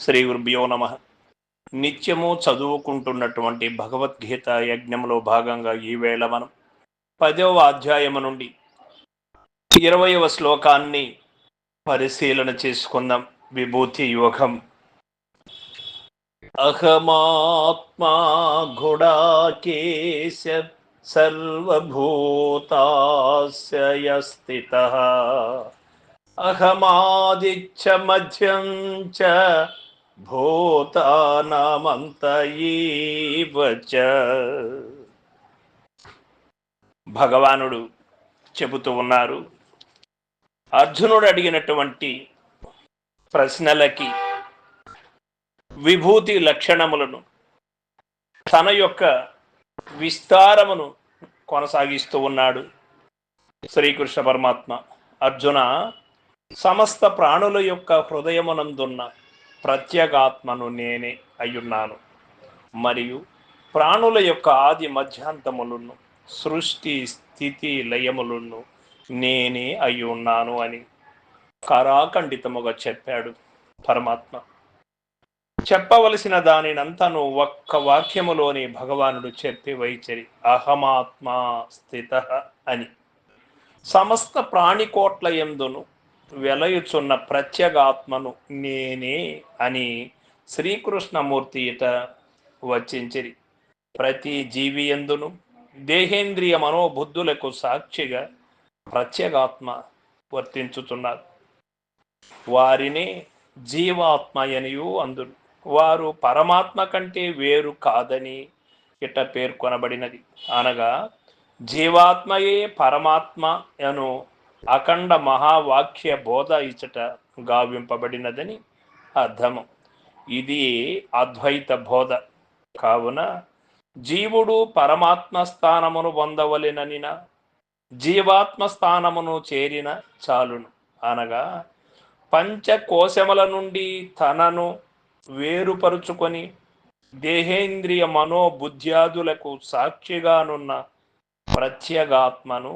శ్రీ గురుభ్యో నమ. నిత్యము చదువుకుంటున్నటువంటి భగవద్గీత యజ్ఞంలో భాగంగా ఈవేళ మనం పదవ అధ్యాయము నుండి ఇరవయవ శ్లోకాన్ని పరిశీలన చేసుకుందాం. విభూతి యోగం. అహమాత్మా గుడాకేశ సర్వభూతాస్య అహమాదిచ్చ మధ్యం చ భూతానామంతయీవ భగవానుడు చెబుతూ ఉన్నారు అర్జునుడు అడిగినటువంటి ప్రశ్నలకి విభూతి లక్షణములను తన యొక్క విస్తారమును కొనసాగిస్తూ ఉన్నాడు శ్రీకృష్ణ పరమాత్మ. అర్జున సమస్త ప్రాణుల యొక్క హృదయమునందున్న ప్రత్యేగాత్మను నేనే అయ్యున్నాను. మరియు ప్రాణుల యొక్క ఆది మధ్యాంతములను సృష్టి స్థితి లయములను నేనే అయి ఉన్నాను అని కరాఖండితముగా చెప్పాడు పరమాత్మ. చెప్పవలసిన దానినంతను ఒక్క వాక్యములోని భగవానుడు చెప్పి వైచరి అహమాత్మా స్థిత అని. సమస్త ప్రాణికోట్ల ఎందును వెలయుచున్న ప్రత్యేగాత్మను నేనే అని శ్రీకృష్ణమూర్తి ఇట వచ్చించిరి ప్రతి జీవి ఎందును? దేహేంద్రియ మనోబుద్ధులకు సాక్షిగా ప్రత్యేగాత్మ వర్తించుతున్నారు వారిని జీవాత్మయనియు అందును. వారు పరమాత్మ కంటే వేరు కాదని ఇట పేర్కొనబడినది. అనగా జీవాత్మయే పరమాత్మ అను అఖండ మహావాక్య బోధ ఇచ్చట గావింపబడినదని అర్థము. ఇది అద్వైత బోధ. కావున జీవుడు పరమాత్మ స్థానమును పొందవలెననిన జీవాత్మ స్థానమును చేరిన చాలును. అనగా పంచకోశముల నుండి తనను వేరుపరుచుకొని దేహేంద్రియ మనోబుద్ధ్యాదులకు సాక్షిగానున్న ప్రత్యేగాత్మను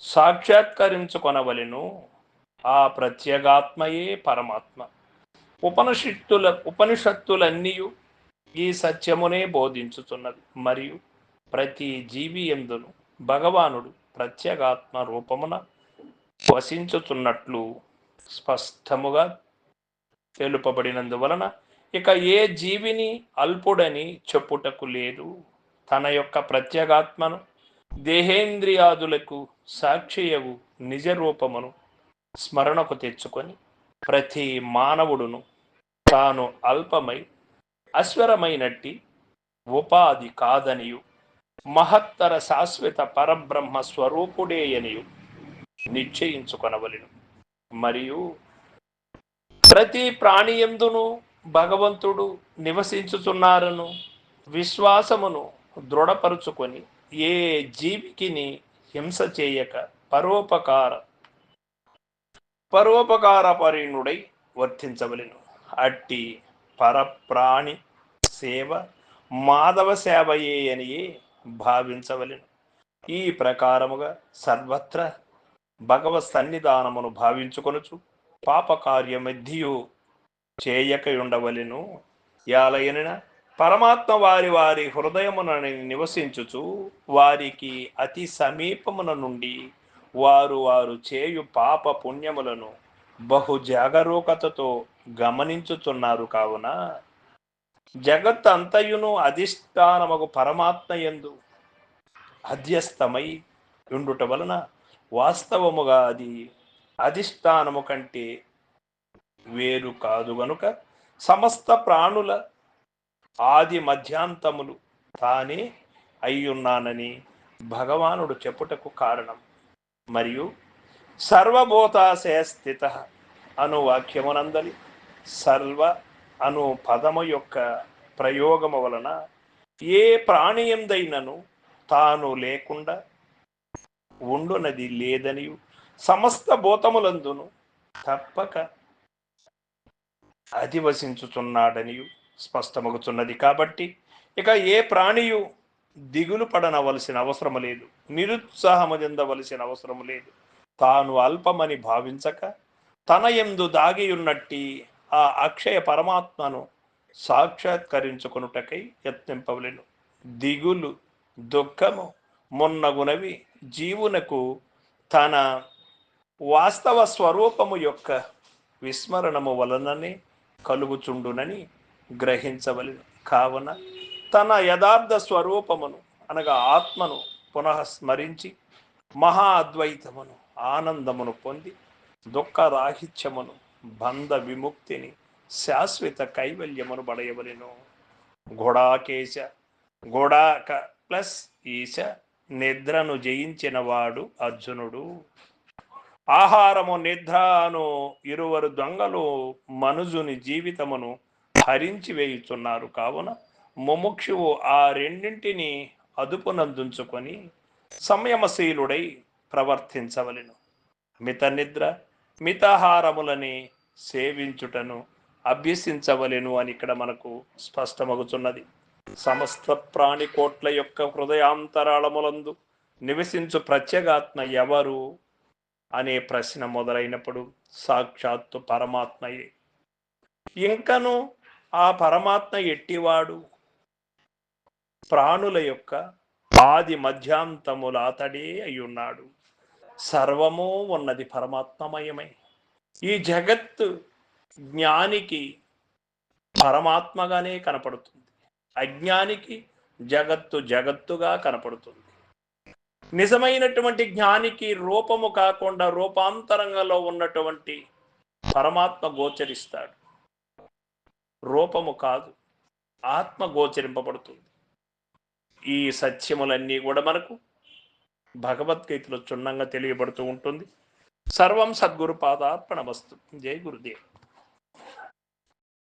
సాక్షాత్కరించుకొనవలను ఆ ప్రత్యేగాత్మయే పరమాత్మ. ఉపనిషత్తుల ఉపనిషత్తులన్నీ ఈ సత్యమునే బోధించుతున్నది మరియు ప్రతి జీవి ఎందును భగవానుడు ప్రత్యేగాత్మ రూపమున వసించుతున్నట్లు స్పష్టముగా తెలుపబడినందువలన ఇక ఏ జీవిని అల్పుడని చెప్పుటకు లేదు. తన యొక్క ప్రత్యేగాత్మను దేహేంద్రియాదులకు సాక్షియవు నిజ రూపమును స్మరణకు తెచ్చుకొని ప్రతి మానవుడును తాను అల్పమై అశ్వరమైనట్టి ఉపాధి కాదనియు. మహత్తర శాశ్వత పరబ్రహ్మ స్వరూపుడేయనియు నిశ్చయించుకొనవలను నిశ్చయించుకొనవలెను. మరియు ప్రతి ప్రాణియందును భగవంతుడు నివసించుతున్నారను విశ్వాసమును దృఢపరుచుకొని ఏ జీవికిని హింస చేయక పరోపకార పరోపకారపరిణుడై వర్తించవలెను. అట్టి పరప్రాణి సేవ మాధవ సేవయే అనియే భావించవలెను. ఈ ప్రకారముగా సర్వత్ర భగవత్ సన్నిధానమును భావించుకొనుచు పాపకార్యమధ్యు చేయక ఉండవలెను యాలయన పరమాత్మ వారి వారి హృదయమున నివసించుచు వారికి అతి సమీపమున నుండి వారు వారు చేయు పాప పుణ్యములను బహు జాగరూకతతో గమనించుతున్నారు కావున జగత్ అంతయును అధిష్టానమగు పరమాత్మ ఎందు అధ్యస్థమై ఉండుట వలన వాస్తవముగా అది అధిష్టానము కంటే వేరు కాదు గనుక సమస్త ప్రాణుల ఆది మధ్యాంతములు తానే అయ్యున్నానని భగవానుడు చెప్పుటకు కారణం. మరియు సర్వభూతాశయ స్థిత అను వాక్యమునందలి సర్వ అను పదము యొక్క ప్రయోగము వలన ఏ ప్రాణియందైనను తాను లేకుండా ఉండునది లేదని సమస్త భూతములందును తప్పక అధివసించుతున్నాడనియు స్పష్టమగుతున్నది కాబట్టి ఇక ఏ ప్రాణియు దిగులు పడనవలసిన అవసరం లేదు నిరుత్సాహము చెందవలసిన అవసరం లేదు. తాను అల్పమని భావించక తన ఎందు దాగి ఉన్నట్టి ఆ అక్షయ పరమాత్మను సాక్షాత్కరించుకొనుటకై యత్నింపవలను. దిగులు దుఃఖము మొన్నగునవి జీవునకు తన వాస్తవ స్వరూపము యొక్క విస్మరణము వలననే కలుగుచుండునని గ్రహించవలెను కావున తన యథార్థ స్వరూపమును అనగా ఆత్మను పునః స్మరించి మహా అద్వైతమును ఆనందమును పొంది దుఃఖరాహిత్యమును బంధ విముక్తిని శాశ్వత కైవల్యమును పడయవలెను. గుడాకేశ గుడాక ప్లస్ ఈశ నిద్రను జయించినవాడు అర్జునుడు. ఆహారము నిద్ర అను ఇరువరు దొంగలు మనుజుని జీవితమును హరించి వేయుచున్నారు. కావున ముముక్షువు ఆ రెండింటిని అదుపునందుంచుకొని సంయమశీలుడై ప్రవర్తించవలెను. మిత నిద్ర మితాహారములని సేవించుటను అభ్యసించవలెను అని ఇక్కడ మనకు స్పష్టమగుచున్నది. సమస్త ప్రాణికోట్ల యొక్క హృదయాంతరాళములందు నివసించు ప్రత్యేగాత్మ ఎవరు అనే ప్రశ్న మొదలైనప్పుడు సాక్షాత్తు పరమాత్మయే. ఇంకను ఆ పరమాత్మ ఎట్టివాడు? ప్రాణుల యొక్క ఆది మధ్యాంతముల అతడే అయ్యున్నాడు. సర్వము ఉన్నది పరమాత్మమయమై. ఈ జగత్తు జ్ఞానికి పరమాత్మగానే కనపడుతుంది. అజ్ఞానికి జగత్తు జగత్తుగా కనపడుతుంది. నిజమైనటువంటి జ్ఞానికి రూపము కాకుండా రూపాంతరంగంలో ఉన్నటువంటి పరమాత్మ గోచరిస్తాడు. రూపము కాదు ఆత్మ గోచరింపబడుతుంది. ఈ సత్యములన్నీ కూడా మనకు భగవద్గీతలో చున్నంగా తెలియబడుతూ ఉంటుంది. సర్వం సద్గురు పాదార్పణ వస్తు జై గురుదేవ్.